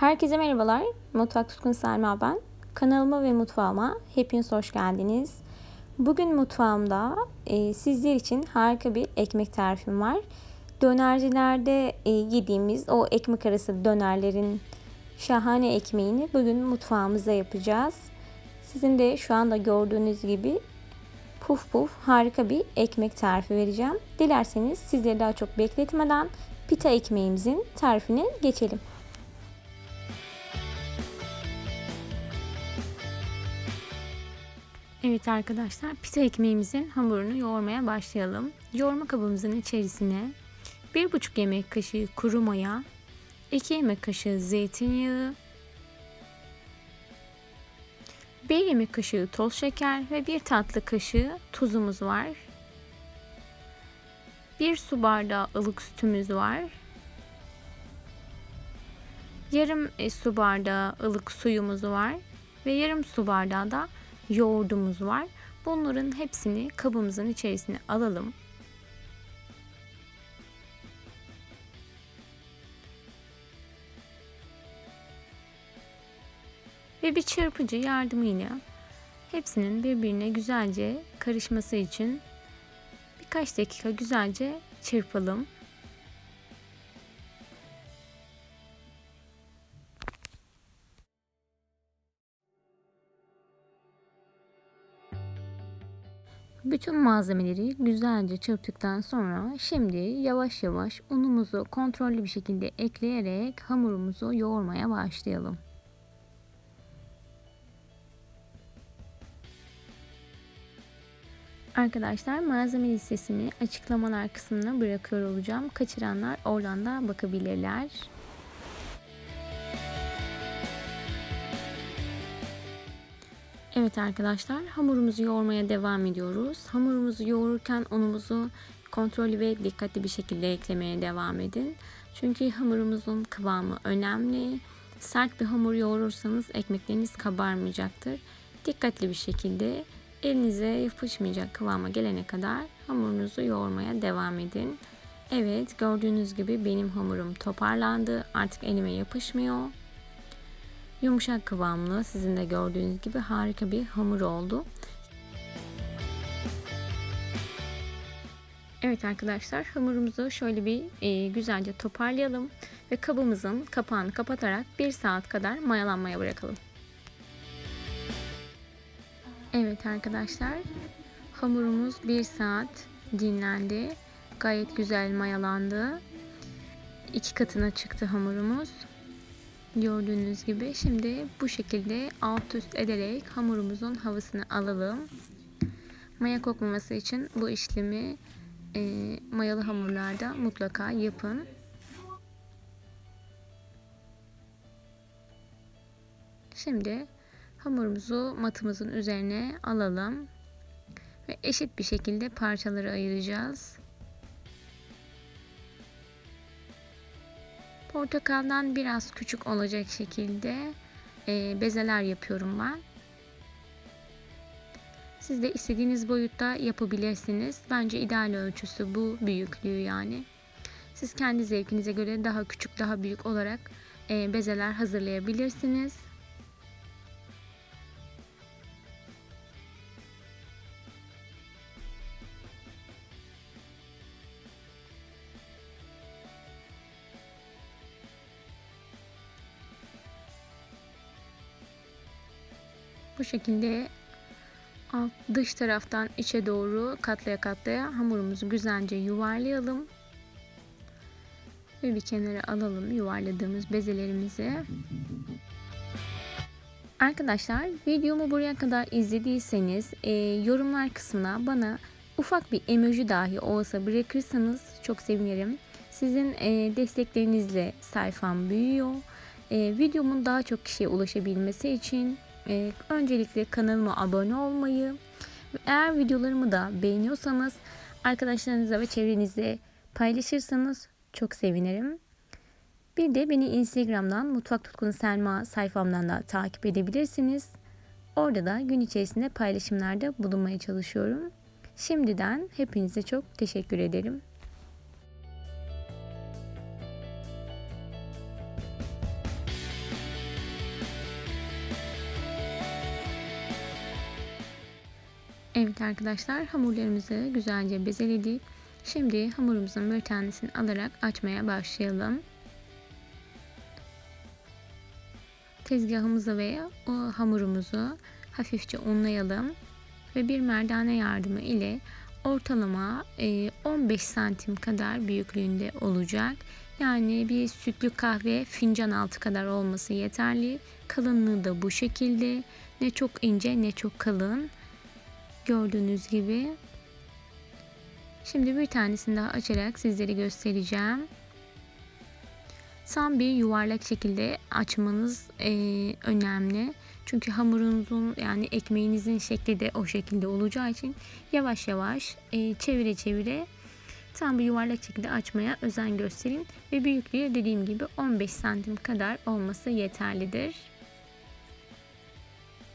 Herkese merhabalar. Mutfak Tutkun Selma ben. Kanalıma ve mutfağıma hepiniz hoş geldiniz. Bugün mutfağımda e, sizler için harika bir ekmek tarifim var. Dönercilerde e, yediğimiz o ekmek arası dönerlerin şahane ekmeğini bugün mutfağımızda yapacağız. Sizin de şu anda gördüğünüz gibi puf puf harika bir ekmek tarifi vereceğim. Dilerseniz sizleri daha çok bekletmeden pita ekmeğimizin tarifine geçelim. Evet arkadaşlar pita ekmeğimizin hamurunu yoğurmaya başlayalım. Yoğurma kabımızın içerisine 1,5 yemek kaşığı kuru maya, 2 yemek kaşığı zeytinyağı, 1 yemek kaşığı toz şeker ve 1 tatlı kaşığı tuzumuz var. 1 su bardağı ılık sütümüz var. Yarım e, su bardağı ılık suyumuz var ve yarım su bardağı da yoğurdumuz var. Bunların hepsini kabımızın içerisine alalım. Ve bir çırpıcı yardımıyla hepsinin birbirine güzelce karışması için birkaç dakika güzelce çırpalım. Bütün malzemeleri güzelce çırptıktan sonra şimdi yavaş yavaş unumuzu kontrollü bir şekilde ekleyerek hamurumuzu yoğurmaya başlayalım. Arkadaşlar malzeme listesini açıklamalar kısmına bırakıyor olacağım. Kaçıranlar oradan da bakabilirler. Evet arkadaşlar hamurumuzu yoğurmaya devam ediyoruz. Hamurumuzu yoğururken unumuzu kontrollü ve dikkatli bir şekilde eklemeye devam edin. Çünkü hamurumuzun kıvamı önemli. Sert bir hamur yoğurursanız ekmekleriniz kabarmayacaktır. Dikkatli bir şekilde elinize yapışmayacak kıvama gelene kadar hamurunuzu yoğurmaya devam edin. Evet gördüğünüz gibi benim hamurum toparlandı. Artık elime yapışmıyor. Yumuşak kıvamlı sizin de gördüğünüz gibi harika bir hamur oldu. Evet arkadaşlar hamurumuzu şöyle bir e, güzelce toparlayalım ve kabımızın kapağını kapatarak 1 saat kadar mayalanmaya bırakalım. Evet arkadaşlar hamurumuz 1 saat dinlendi. Gayet güzel mayalandı. İki katına çıktı hamurumuz. Gördüğünüz gibi şimdi bu şekilde alt üst ederek hamurumuzun havasını alalım. Maya kokmaması için bu işlemi e, mayalı hamurlarda mutlaka yapın. Şimdi hamurumuzu matımızın üzerine alalım ve eşit bir şekilde parçaları ayıracağız. Portakaldan biraz küçük olacak şekilde e, bezeler yapıyorum ben. Siz de istediğiniz boyutta yapabilirsiniz. Bence ideal ölçüsü bu büyüklüğü yani. Siz kendi zevkinize göre daha küçük, daha büyük olarak e, bezeler hazırlayabilirsiniz. Bu şekilde alt dış taraftan içe doğru katlaya katlaya hamurumuzu güzelce yuvarlayalım. Ve bir kenara alalım yuvarladığımız bezelerimizi. Arkadaşlar videomu buraya kadar izlediyseniz e, yorumlar kısmına bana ufak bir emoji dahi olsa bırakırsanız çok sevinirim. Sizin e, desteklerinizle sayfam büyüyor. E, videomun daha çok kişiye ulaşabilmesi için ee, öncelikle kanalıma abone olmayı eğer videolarımı da beğeniyorsanız arkadaşlarınıza ve çevrenizde paylaşırsanız çok sevinirim. Bir de beni Instagram'dan Mutfak Tutkunu Selma sayfamdan da takip edebilirsiniz. Orada da gün içerisinde paylaşımlarda bulunmaya çalışıyorum. Şimdiden hepinize çok teşekkür ederim. Evet arkadaşlar hamurlarımızı güzelce bezeledik. Şimdi hamurumuzun bir tanesini alarak açmaya başlayalım. Tezgahımızı ve o hamurumuzu hafifçe unlayalım ve bir merdane yardımı ile ortalama 15 santim kadar büyüklüğünde olacak. Yani bir sütlü kahve fincan altı kadar olması yeterli. Kalınlığı da bu şekilde. Ne çok ince ne çok kalın. Gördüğünüz gibi. Şimdi bir tanesini daha açarak sizlere göstereceğim. Tam bir yuvarlak şekilde açmanız e, önemli. Çünkü hamurunuzun yani ekmeğinizin şekli de o şekilde olacağı için yavaş yavaş e, çevire çevire tam bir yuvarlak şekilde açmaya özen gösterin ve büyüklüğü dediğim gibi 15 santim kadar olması yeterlidir.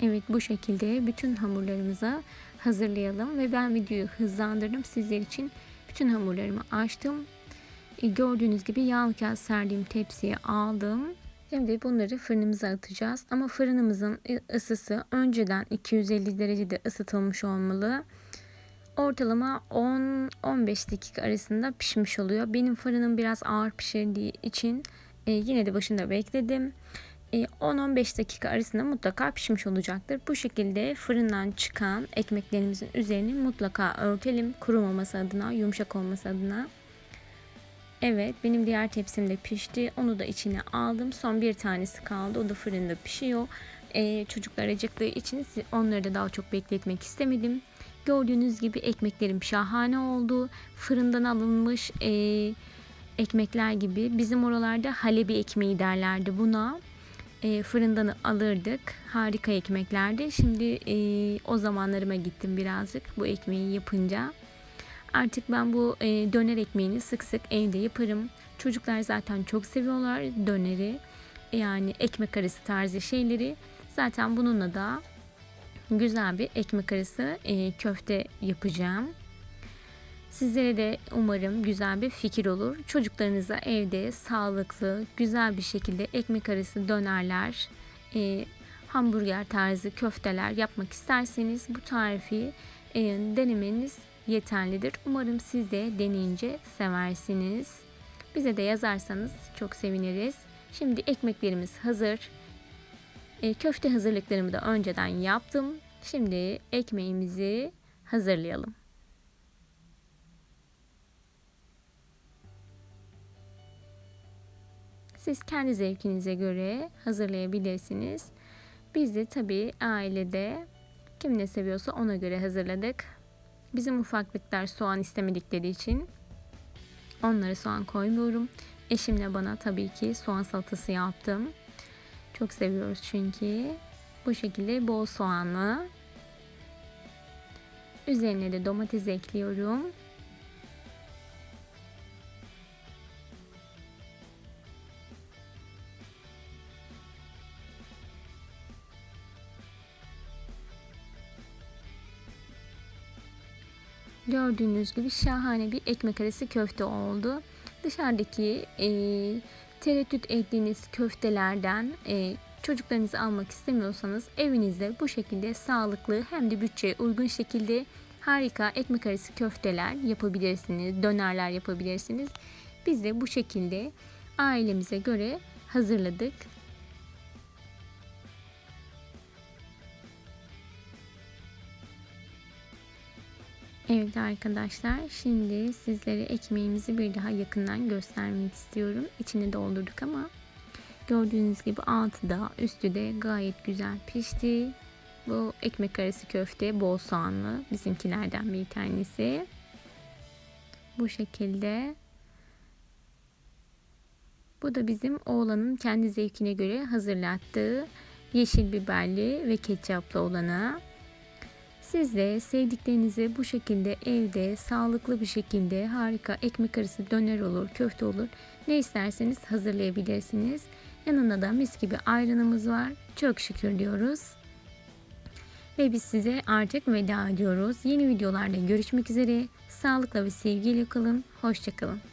Evet bu şekilde bütün hamurlarımıza hazırlayalım ve ben videoyu hızlandırdım sizler için bütün hamurlarımı açtım. E, gördüğünüz gibi yağlı kağıt serdiğim tepsiye aldım. Şimdi bunları fırınımıza atacağız ama fırınımızın ısısı önceden 250 derecede ısıtılmış olmalı. Ortalama 10-15 dakika arasında pişmiş oluyor. Benim fırınım biraz ağır pişirdiği için e, yine de başında bekledim. 10-15 dakika arasında mutlaka pişmiş olacaktır. Bu şekilde fırından çıkan ekmeklerimizin üzerini mutlaka örtelim. Kurumaması adına, yumuşak olması adına. Evet benim diğer tepsim de pişti. Onu da içine aldım. Son bir tanesi kaldı. O da fırında pişiyor. Ee, çocuklar acıktığı için onları da daha çok bekletmek istemedim. Gördüğünüz gibi ekmeklerim şahane oldu. Fırından alınmış e, ekmekler gibi. Bizim oralarda halebi ekmeği derlerdi buna e, fırından alırdık. Harika ekmeklerdi. Şimdi e, o zamanlarıma gittim birazcık bu ekmeği yapınca. Artık ben bu e, döner ekmeğini sık sık evde yaparım. Çocuklar zaten çok seviyorlar döneri. Yani ekmek arası tarzı şeyleri. Zaten bununla da güzel bir ekmek arası e, köfte yapacağım. Sizlere de umarım güzel bir fikir olur. Çocuklarınıza evde sağlıklı, güzel bir şekilde ekmek arası dönerler, e, hamburger tarzı köfteler yapmak isterseniz bu tarifi e, denemeniz yeterlidir. Umarım siz de deneyince seversiniz. Bize de yazarsanız çok seviniriz. Şimdi ekmeklerimiz hazır. E, köfte hazırlıklarımı da önceden yaptım. Şimdi ekmeğimizi hazırlayalım. Siz kendi zevkinize göre hazırlayabilirsiniz. Biz de tabii ailede kim ne seviyorsa ona göre hazırladık. Bizim ufaklıklar soğan istemedikleri için onlara soğan koymuyorum. Eşimle bana tabii ki soğan salatası yaptım. Çok seviyoruz çünkü. Bu şekilde bol soğanlı. Üzerine de domates ekliyorum. Gördüğünüz gibi şahane bir ekmek arası köfte oldu. Dışarıdaki e, tereddüt ettiğiniz köftelerden e, çocuklarınızı almak istemiyorsanız evinizde bu şekilde sağlıklı hem de bütçeye uygun şekilde harika ekmek arası köfteler yapabilirsiniz, dönerler yapabilirsiniz. Biz de bu şekilde ailemize göre hazırladık. Evet arkadaşlar şimdi sizlere ekmeğimizi bir daha yakından göstermek istiyorum. İçini doldurduk ama gördüğünüz gibi altı da üstü de gayet güzel pişti. Bu ekmek arası köfte bol soğanlı bizimkilerden bir tanesi. Bu şekilde. Bu da bizim oğlanın kendi zevkine göre hazırlattığı yeşil biberli ve ketçaplı olana. Siz de sevdiklerinizi bu şekilde evde sağlıklı bir şekilde harika ekmek arası döner olur, köfte olur. Ne isterseniz hazırlayabilirsiniz. Yanında da mis gibi ayranımız var. Çok şükür diyoruz. Ve biz size artık veda ediyoruz. Yeni videolarda görüşmek üzere. Sağlıkla ve sevgiyle kalın. Hoşçakalın.